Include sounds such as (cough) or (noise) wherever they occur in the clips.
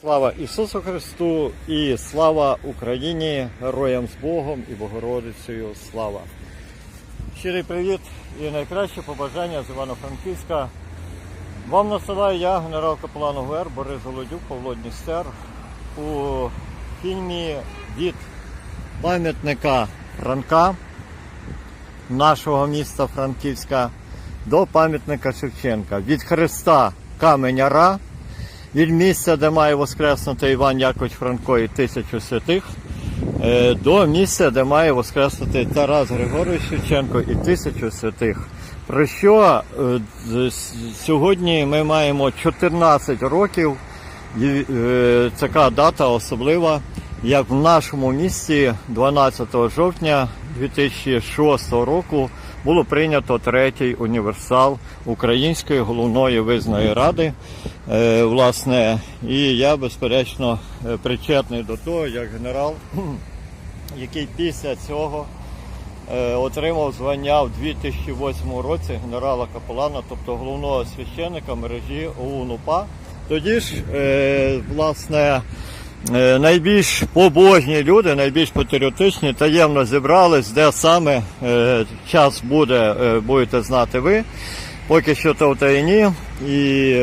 Слава Ісусу Христу і слава Україні, героям з Богом і Богородицею слава. Щирий привіт і найкраще побажання з Івано-Франківська. Вам насилаю я, генерал капелан ОГР Борис Голодюк, Павло Дністер у фільмі від пам'ятника Франка нашого міста Франківська до пам'ятника Шевченка. Від Христа Каменяра від місця, де має воскреснути Іван Якович Франко і тисячу святих, е, до місця, де має воскреснути Тарас Григорович Шевченко і тисячу святих. Про що е, сьогодні ми маємо 14 років. Е, Така дата особлива, як в нашому місті 12 жовтня 2006 року було прийнято третій універсал Української головної визної ради. Е, Власне, і я безперечно е, причетний до того, як генерал, (clears throat) який після цього е, отримав звання в 2008 році генерала капелана, тобто головного священика мережі ОУН УПА. Тоді ж, власне, найбільш побожні люди, найбільш патріотичні, таємно зібрались, де саме час буде, будете знати ви. Поки що то в таїні. І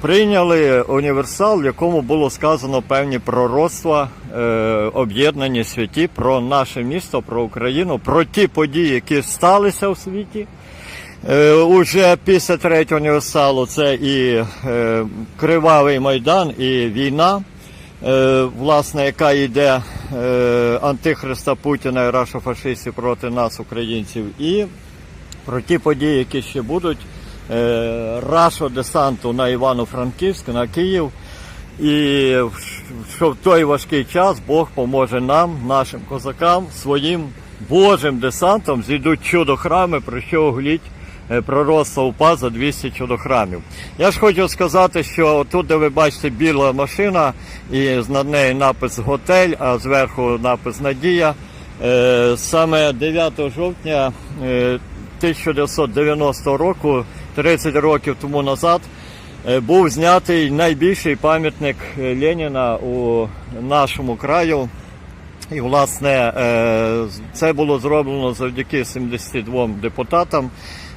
прийняли універсал, в якому було сказано певні пророцтва, е, об'єднані святі про наше місто, про Україну, про ті події, які сталися у світі. Е, Уже після третього універсалу це і е, Кривавий Майдан, і війна, е, власне, яка йде е, антихриста Путіна і рашофашистів проти нас, українців, і про ті події, які ще будуть. Е, Рашо десанту на Івано-Франківськ, на Київ. І що в той важкий час Бог поможе нам, нашим козакам, своїм Божим десантом зійдуть чудо-храми, про що огліть е, пророцтво УПА за 200 чудо-храмів. Я ж хочу сказати, що тут, де ви бачите біла машина, і над нею напис Готель, а зверху напис Надія. Е, Саме 9 жовтня е, 1990 року, 30 років тому назад, е, був знятий найбільший пам'ятник е, Леніна у нашому краю. І, власне, е, це було зроблено завдяки 72 депутатам,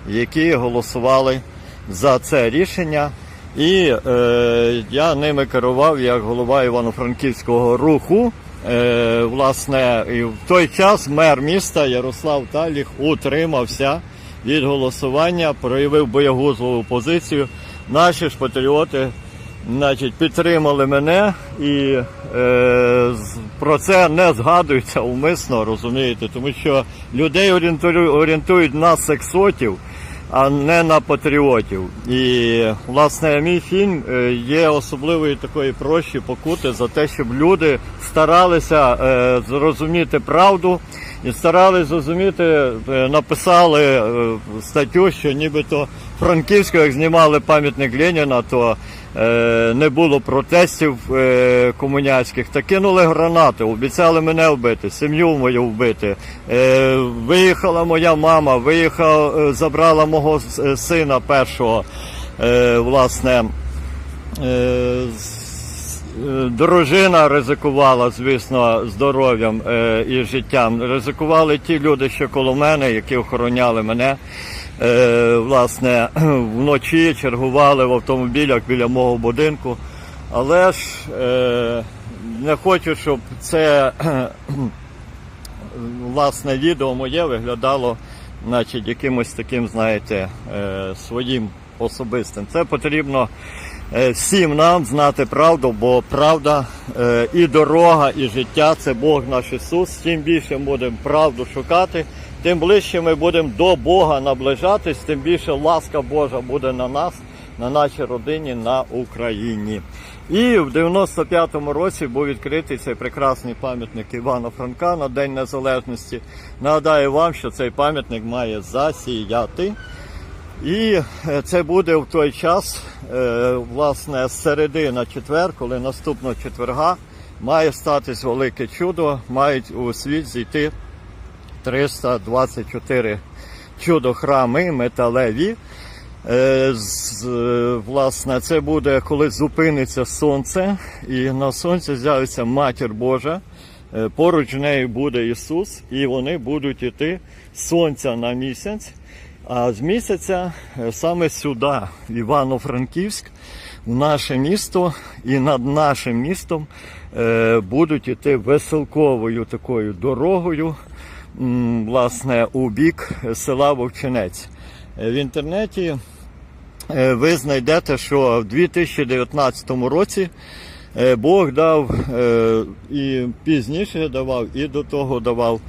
які голосували за це рішення. І е, я ними керував як голова Івано-Франківського руху. Е, власне, і в той час мер міста Ярослав Таліх утримався від голосування, проявив боягузливу позицію. Наші ж патріоти значить, підтримали мене і е, про це не згадується умисно, розумієте, тому що людей орієнтують на сексотів, а не на патріотів. І власне мій фільм е, є особливої такої прощі покути за те, щоб люди старалися е, зрозуміти правду. І старалися зрозуміти, е, написали статтю, що нібито Франківську, як знімали пам'ятник Леніна, то не було протестів е, комуняцьких, та кинули гранати, обіцяли мене вбити, сім'ю мою вбити. Е, виїхала моя мама, виїхала, е, забрала мого е, сина першого, е, власне. Е, е, Дружина ризикувала, звісно, здоров'ям е, і життям. Ризикували ті люди, що коло мене, які охороняли мене. Е, власне, (clears throat) вночі чергували в автомобілях біля мого будинку. Але ж е, не хочу, щоб це (clears throat) власне відео моє виглядало, значить, якимось таким, знаєте, е, своїм особистим. Це потрібно всім нам знати правду, бо правда е, і дорога, і життя це Бог наш Ісус. Чим більше будемо правду шукати, тим ближче ми будемо до Бога наближатись, тим більше ласка Божа буде на нас, на нашій родині, на Україні. І в 95-му році був відкритий цей прекрасний пам'ятник Івана Франка на День Незалежності. Нагадаю вам, що цей пам'ятник має засіяти. І е, це буде в той час, е, власне, з середи на четвер, коли наступного четверга має статись велике чудо, мають у світ зійти 324 чудо-храми металеві. Е, Власне, це буде коли зупиниться сонце, і на сонці з'явиться Матір Божа. Поруч нею буде Ісус, і вони будуть йти сонця на місяць. А з місяця е, саме сюди, в Івано-Франківськ, в наше місто, і над нашим містом е, будуть йти веселковою такою дорогою, власне, у бік села Вовчинець. Е, В інтернеті ви знайдете, що в 2019 році Бог дав і пізніше давав, і до того давав,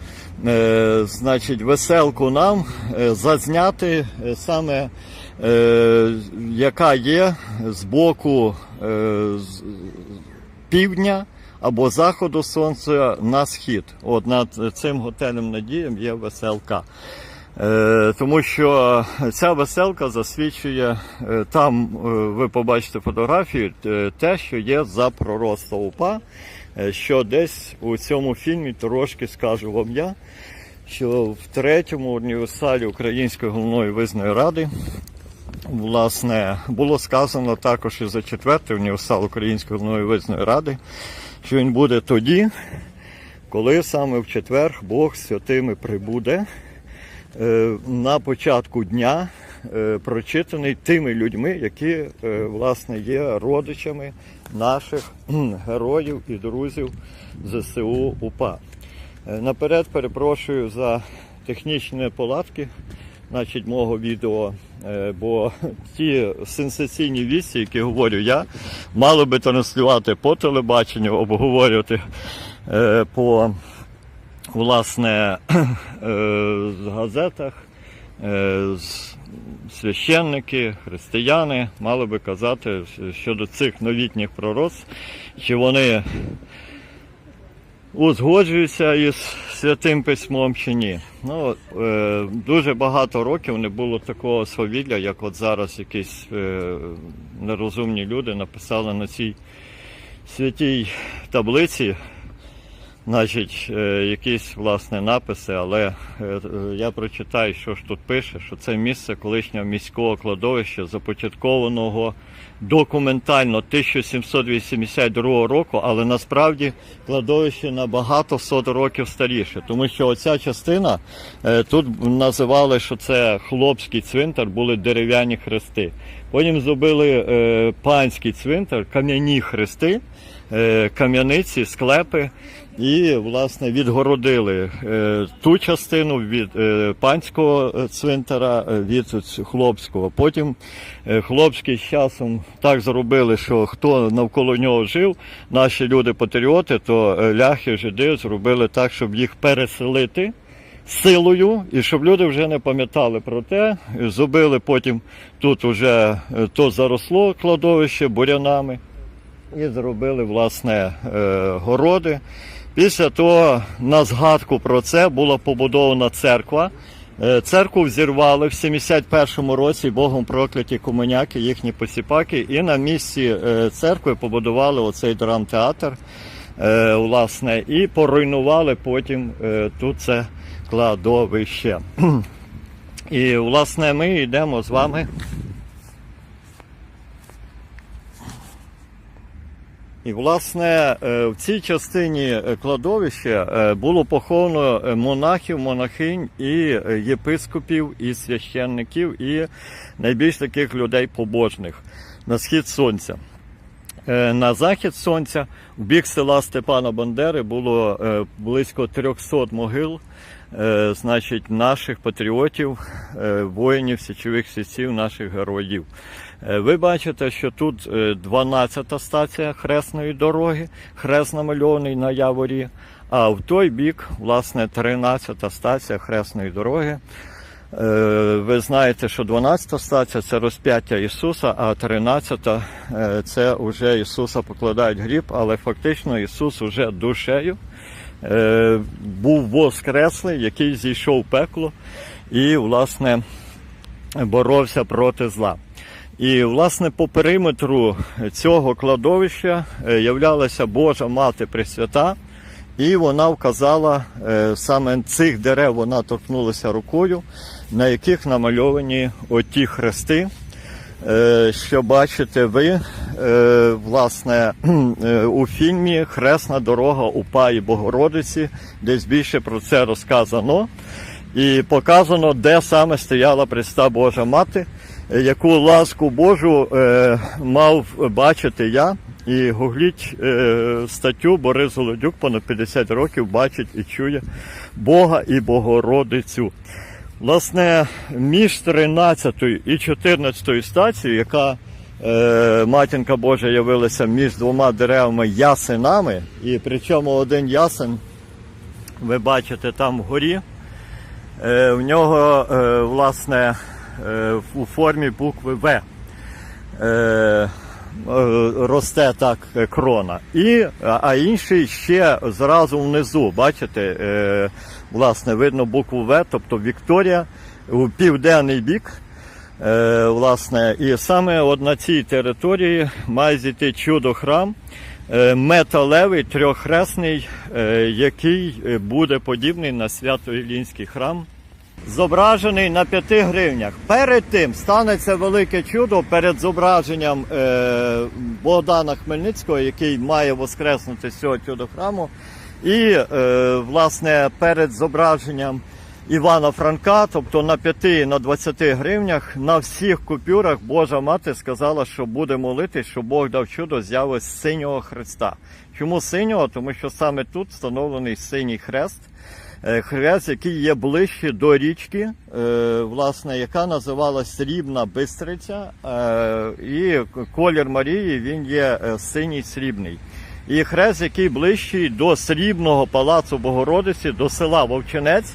е, значить, веселку нам е, зазняти е, саме, яка є з боку півдня або заходу сонця на схід. От над цим готелем Надієм є веселка. Тому що ця веселка засвідчує там, ви побачите фотографію, те, що є за пророцтво УПА, що десь у цьому фільмі трошки скажу вам я, що в третьому універсалі Української головної визної ради власне було сказано також і за четвертий універсал Української головної визної ради, що він буде тоді, коли саме в четвер Бог святими прибуде е, на початку дня, е, прочитаний тими людьми, які е, власне є родичами наших героїв і друзів ЗСУ УПА. Е, Наперед перепрошую за технічні неполадки значить, мого відео, е, бо (laughs) ті сенсаційні вісті, які говорю я, мали би транслювати по телебаченню, обговорювати е, по власне (clears throat) газетах, священники, християни мали би казати щодо цих новітніх пророцтв, чи вони узгоджуються із святим письмом чи ні. Ну, е, дуже багато років не було такого свавілля, як от зараз якісь е, нерозумні люди написали на цій святій таблиці, значить, е, якісь власне написи, але е, я прочитаю, що ж тут пише, що це місце колишнього міського кладовища, започаткованого документально 1782 року, але насправді кладовище на багато сот років старіше, тому що оця частина е, тут називали, що це хлопський цвинтар, були дерев'яні хрести. Потім зробили панський цвинтар, кам'яні хрести, кам'яниці, склепи. І, власне, відгородили е, ту частину від е, панського е, цвинтара від хлопського. Потім хлопський з часом так зробили, що хто навколо нього жив, наші люди-патріоти, то ляхи, жиди зробили так, щоб їх переселити силою, і щоб люди вже не пам'ятали про те. Зробили потім тут уже то заросло кладовище бурянами і зробили власне городи. Після того на згадку про це була побудована церква. Е, Церкву взірвали в 71-му році богом прокляті комуняки, їхні посіпаки, і на місці е, церкви побудували оцей драмтеатр, е, власне, і поруйнували потім тут це кладовище. (clears throat) І, власне, ми йдемо з вами І, власне, е, в цій частині е, кладовища е, було поховано монахів, монахинь і єпископів, і священників, і найбільш таких людей побожних на схід сонця. На захід сонця в бік села Степана Бандери було близько 300 могил, значить, наших патріотів, воїнів, січових сільців, наших героїв. Е, Ви бачите, що тут 12-та стація хресної дороги, хрест намальований на яворі, а в той бік, власне, 13-та стація хресної дороги. Е, Ви знаєте, що 12-та стація це розп'яття Ісуса, а 13-та е, це вже Ісуса покладають гріб, але фактично Ісус уже душею е, був воскреслий, який зійшов в пекло і, власне, боровся проти зла. І, власне, по периметру цього кладовища е, являлася Божа Мати Пресвята, і вона вказала е, саме цих дерев, вона торкнулася рукою, на яких намальовані оті хрести, е, що бачите ви власне (clears throat) у фільмі Хресна дорога УПА і Богородиці, десь більше про це розказано. І показано, де саме стояла Преста Божа Мати, яку ласку Божу е, мав бачити я. І гугліть е, статтю Борис Голодюк понад 50 років бачить і чує Бога і Богородицю. Власне, між 13 і 14 стацією, яка е, матінка Божа явилася між двома деревами ясенами, і причому один ясен, ви бачите там вгорі, е, в нього е, власне е, у формі букви В. Е, е, росте так е, крона. І, а інший ще зразу внизу, бачите, е, власне, видно букву В, тобто Вікторія у південний бік. Е, власне, і саме от на цій території має зійти чудо храм е, металевий трьохресний, е, який е, буде подібний на свято-Ілінський храм зображений на 5 гривнях. Перед тим станеться велике чудо перед зображенням е, Богдана Хмельницького, який має воскреснути з цього чудо храму. І е, власне перед зображенням Івана Франка, тобто на 5 і на 20 гривнях, на всіх купюрах Божа мати сказала, що буде молитись, що Бог дав чудо з'яви синього Христа. Чому синього? Тому що саме тут встановлений синій хрест. Е, хрест, який є ближче до річки, е, власне, яка називалась Срібна Бистриця, е, і колір Марії він є синій срібний. І хрест, який ближчий до срібного палацу Богородиці, до села Вовчинець.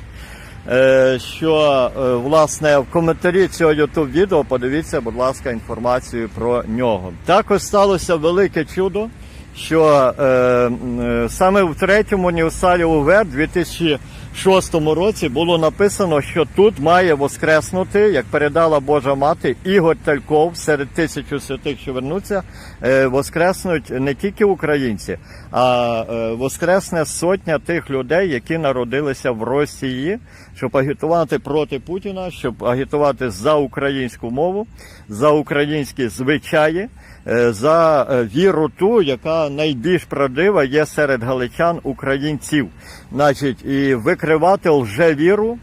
Що власне в коментарі цього youtube відео подивіться, будь ласка, інформацію про нього. Також сталося велике чудо, що е, саме в третьому Універсалі УВ 2000 шостому році було написано, що тут має воскреснути, як передала Божа мати, Ігор Тальков серед тисячу святих, що вернуться, е, воскреснуть не тільки українці, а е, воскресне сотня тих людей, які народилися в Росії, щоб агітувати проти Путіна, щоб агітувати за українську мову, за українські звичаї за е, віру ту, яка найбільш правдива є серед галичан українців. Значить, і викривати лжевіру,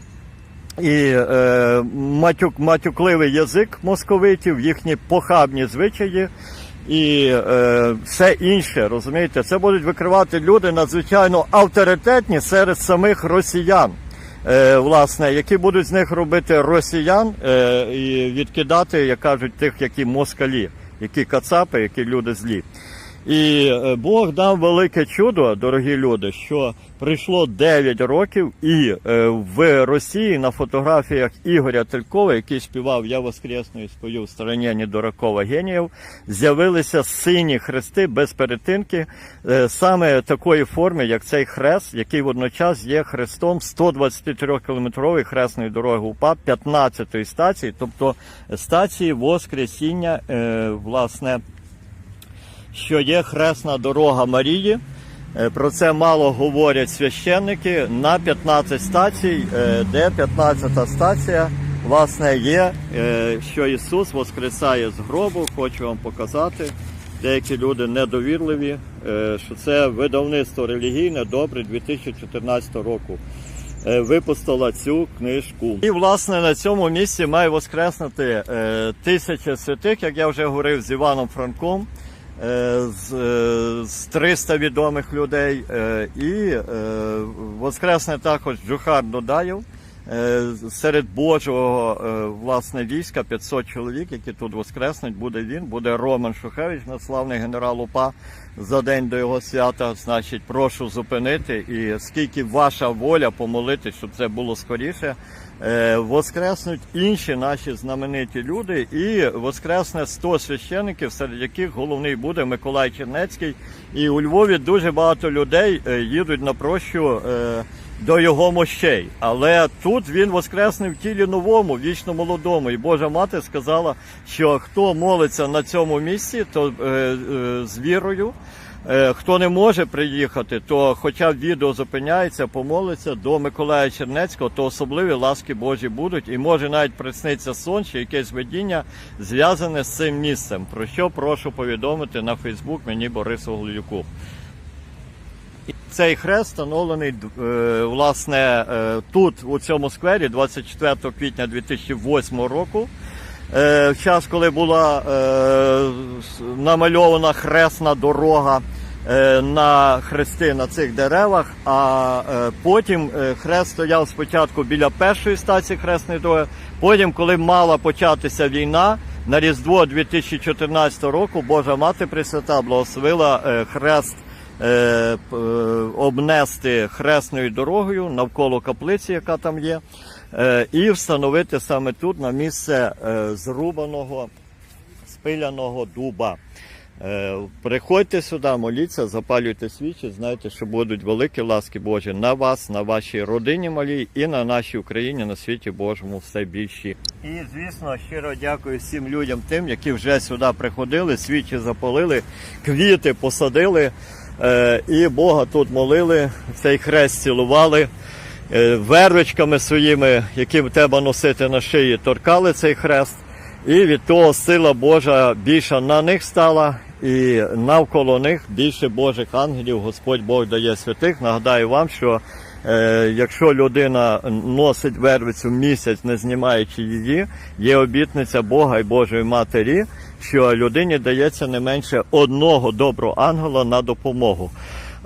і е, матюк, матюкливий язик московитів, їхні похабні звичаї. І е, все інше, розумієте, це будуть викривати люди надзвичайно авторитетні серед самих росіян, е, власне, які будуть з них робити росіян е, і відкидати, як кажуть, тих, які москалі, які кацапи, які люди злі. І е, Бог дав велике чудо, дорогі люди, що прийшло 9 років, і е, в Росії на фотографіях Ігоря Телькова, який співав Я воскресну і спою в стороні недоракова геніїв, з'явилися сині хрести без перетинки, е, саме такої форми, як цей хрест, який водночас є хрестом 123-кілометрової хресної дороги УПА 15-ї стації, тобто стації Воскресіння, власне що є хресна дорога Марії. Е, Про це мало говорять священники на 15 стацій, е, де 15 стація власне є, е, що Ісус воскресає з гробу. Хочу вам показати. Деякі люди недовірливі, що це видавництво релігійне добре 2014 року. Випустила цю книжку. І власне на цьому місці має воскреснути тисяча святих, як я вже говорив з Іваном Франком з, е, з 300 відомих людей. е, І е, воскресне також Джухар Додаєв. е, Серед Божого е, власне війська 500 чоловік, які тут воскреснуть, буде він, буде Роман Шухевич, наславний генерал УПА за день до його свята. Значить, прошу зупинити і скільки ваша воля помолитись, щоб це було скоріше. Е, Воскреснуть інші наші знамениті люди, і воскресне 100 священиків, серед яких головний буде Миколай Чернецький. І у Львові дуже багато людей е, їдуть на прощу е, до його мощей. Але тут він воскресне в тілі новому, вічно молодому. І Божа мати сказала, що хто молиться на цьому місці, то з вірою. Е, Хто не може приїхати, то хоча відео зупиняється, помолиться до Миколая Чернецького, то особливі ласки Божі будуть. І може навіть присниться сон чи якесь видіння зв'язане з цим місцем. Про що прошу повідомити на Фейсбук мені Борису Глюку. Цей хрест встановлений е, власне е, тут, у цьому сквері, 24 квітня 2008 року. Е, час, коли була е, намальована хресна дорога е, на хрести на цих деревах, а е, потім е, хрест стояв спочатку біля першої стації хресної дороги. Потім, коли мала початися війна, на Різдво 2014 року Божа Мати Пресвята благословила е, хрест е, е, обнести хресною дорогою навколо каплиці, яка там є, е, і встановити саме тут на місце е, зрубаного спиляного дуба. Е, Приходьте сюди, моліться, запалюйте свічі, знайте, що будуть великі ласки Божі на вас, на вашій родині малій і на нашій Україні, на світі Божому все більші. І звісно, щиро дякую всім людям, тим, які вже сюди приходили, свічі запалили, квіти посадили е, і Бога тут молили, цей хрест цілували. Е, Вервичками своїми, які треба носити на шиї, торкали цей хрест. І від того сила Божа більша на них стала, і навколо них більше Божих ангелів Господь Бог дає святих. Нагадаю вам, що е, якщо людина носить вервицю місяць, не знімаючи її, є обітниця Бога і Божої Матері, що людині дається не менше одного доброго ангела на допомогу.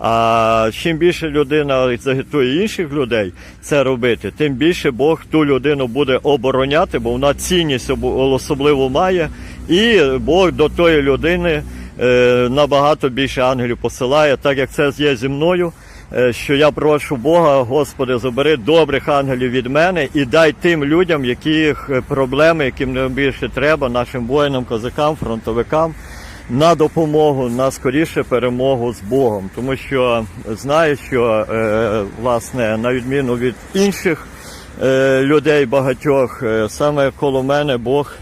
А чим більше людина загитує інших людей це робити, тим більше Бог ту людину буде обороняти, бо вона цінність особливу має, і Бог до тої людини е, набагато більше ангелів посилає, так як це є зі мною. е, Що я прошу Бога, Господи, забери добрих ангелів від мене і дай тим людям, яких е, проблеми, яким найбільше треба, нашим воїнам, козакам, фронтовикам на допомогу, на скоріше перемогу з Богом. Тому що знаю, що е, власне на відміну від інших е, людей багатьох, е, саме коло мене Бог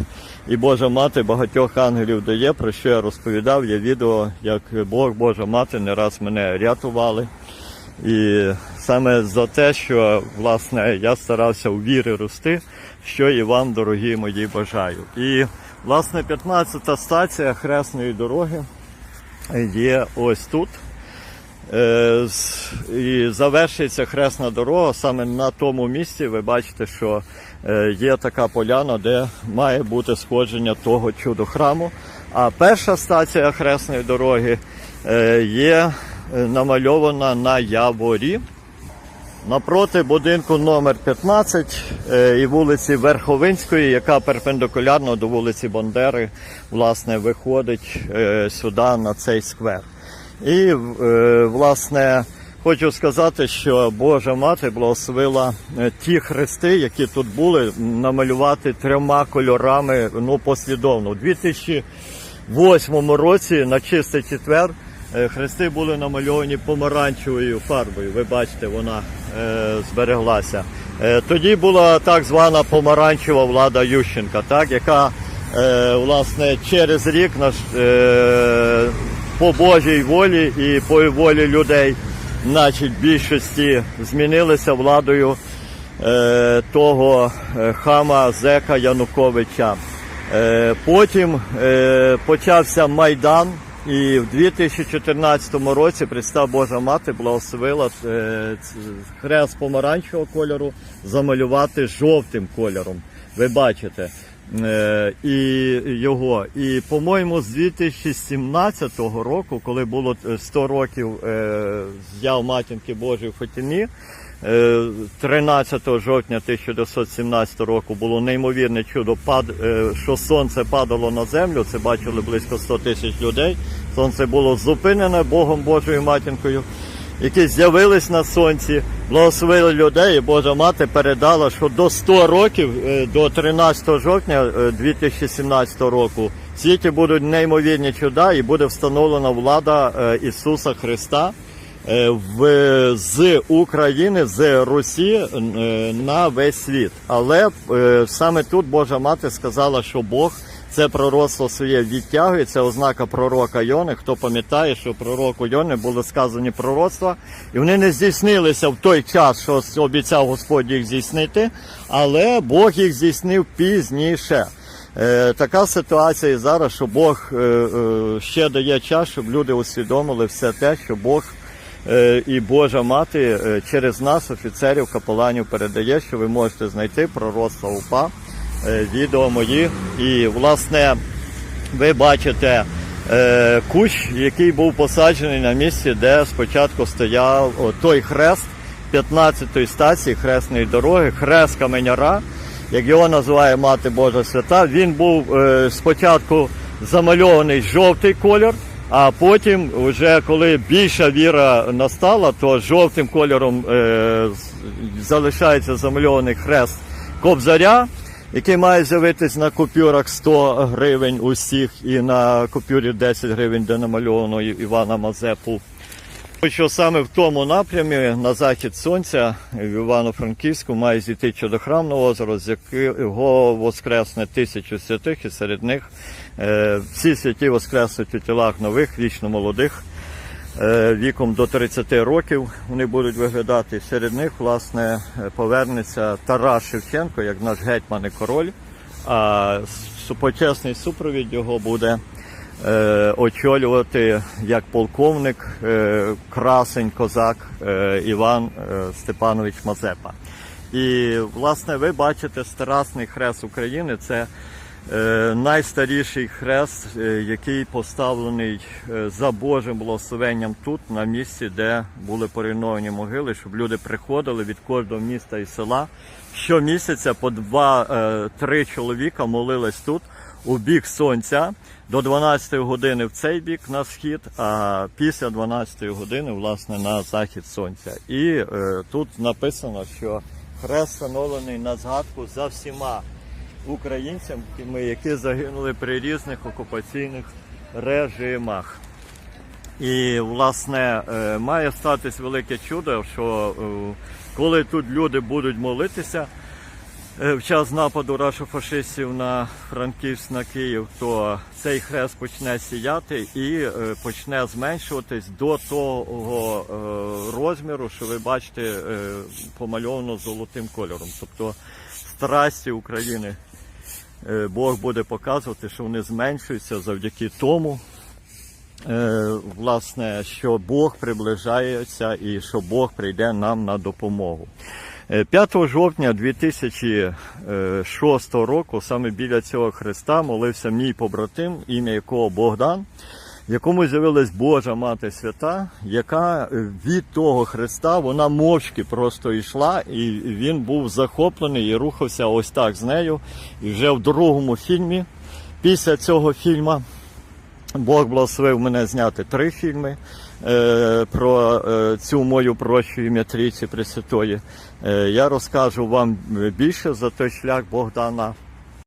і Божа мати багатьох ангелів дає, про що я розповідав. Є відео, як Бог, Божа мати не раз мене рятували. І саме за те, що власне я старався у вірі рости, що і вам, дорогі мої, бажаю. І власне 15-та стація хресної дороги є ось тут. Е, І завершується хресна дорога саме на тому місці. Ви бачите, що е, є така поляна, де має бути сходження того чудо храму. А перша стація хресної дороги е, є намальована на яворі. Напроти будинку номер 15 е, і вулиці Верховинської, яка перпендикулярно до вулиці Бандери, власне, виходить е, сюди на цей сквер. І е, власне хочу сказати, що Божа мати благословила ті хрести, які тут були, намалювати трьома кольорами ну, послідовно. У 2008 році на чистий четвер хрести були намальовані помаранчевою фарбою. Ви бачите, вона збереглася. Е, тоді була так звана помаранчева влада Ющенка, так, яка е, власне через рік наш, е, по Божій волі і по волі людей, значить, більшості змінилися владою е, того е, хама Зека Януковича. Е, потім е, почався Майдан, і в 2014 році Христа Божа Мати благословила е, хрест помаранчевого кольору замалювати жовтим кольором. Ви бачите. Е, і його. І, по-моєму, з 2017 року, коли було е, 100 років е, з'яв матінки Божої в Фатіні, е, 13 жовтня 1917 року було неймовірне чудо, пад, е, що сонце падало на землю. Це бачили близько 100 тисяч людей. Сонце було зупинене Богом Божою матінкою які з'явились на сонці, благословили людей, і Божа мати передала, що до 100 років, е, до 13 жовтня е, 2017 року, в світі будуть неймовірні чуда і буде встановлена влада е, Ісуса Христа е, в, з України, з Русі е, на весь світ. Але е, саме тут Божа мати сказала, що Бог це пророцтво своє відтягує, це ознака пророка Йони. Хто пам'ятає, що пророку Йони були сказані пророцтва, і вони не здійснилися в той час, що обіцяв Господь їх здійснити, але Бог їх здійснив пізніше. Е, така ситуація і зараз, що Бог е, е, ще дає час, щоб люди усвідомили все те, що Бог е, і Божа мати е, через нас, офіцерів, капеланів, передає, що ви можете знайти пророцтва УПА, е, відео мої. І, власне, ви бачите е, кущ, який був посаджений на місці, де спочатку стояв той хрест 15-ї стації хресної дороги, хрест каменяра, як його називає Мати Божа Свята. Він був е, спочатку замальований жовтий колір, а потім, вже коли більша віра настала, то жовтим кольором е, залишається замальований хрест Кобзаря який має з'явитись на купюрах 100 гривень усіх і на купюрі 10 гривень, де намальовано Івана Мазепу. Що саме в тому напрямі на захід сонця в Івано-Франківську має зійти чудохрамне озеро, з якого воскресне тисячу святих, і серед них е, всі святі воскреснуть у тілах нових, вічно молодих, е, віком до 30 років вони будуть виглядати. Серед них, власне, повернеться Тарас Шевченко, як наш гетьман і король. А почесний супровід його буде очолювати як полковник, е, красень козак е, Іван е, Степанович Мазепа. І, власне, ви бачите Старасний хрест України. Це е, найстаріший хрест, е, який поставлений е, за Божим благословенням тут, на місці, де були порівновані могили, щоб люди приходили від кожного міста і села. Щомісяця по два-три чоловіка молились тут у бік сонця до 12 години в цей бік на схід, а після 12 години, власне, на захід сонця. І е, тут написано, що хрест встановлений на згадку за всіма українцями, які загинули при різних окупаційних режимах. І, власне, е, має статись велике чудо, що е, коли тут люди будуть молитися в час нападу рашофашистів на Франківськ на Київ, то цей хрест почне сіяти і е, почне зменшуватись до того е, розміру, що ви бачите е, помальовано золотим кольором. Тобто страсті України е, Бог буде показувати, що вони зменшуються завдяки тому, е, власне, що Бог приближається і що Бог прийде нам на допомогу. Е, 5 жовтня 2006 року, саме біля цього хреста, молився мій побратим, ім'я якого Богдан, в якому з'явилась Божа Мати Свята, яка е, від того хреста вона мовчки просто йшла, і він був захоплений і рухався ось так з нею. І вже в другому фільмі, після цього фільму, Бог благословив мене зняти три фільми е, про е, цю мою прощу ім'я Трійці Пресвятої. Е, я розкажу вам більше за той шлях Богдана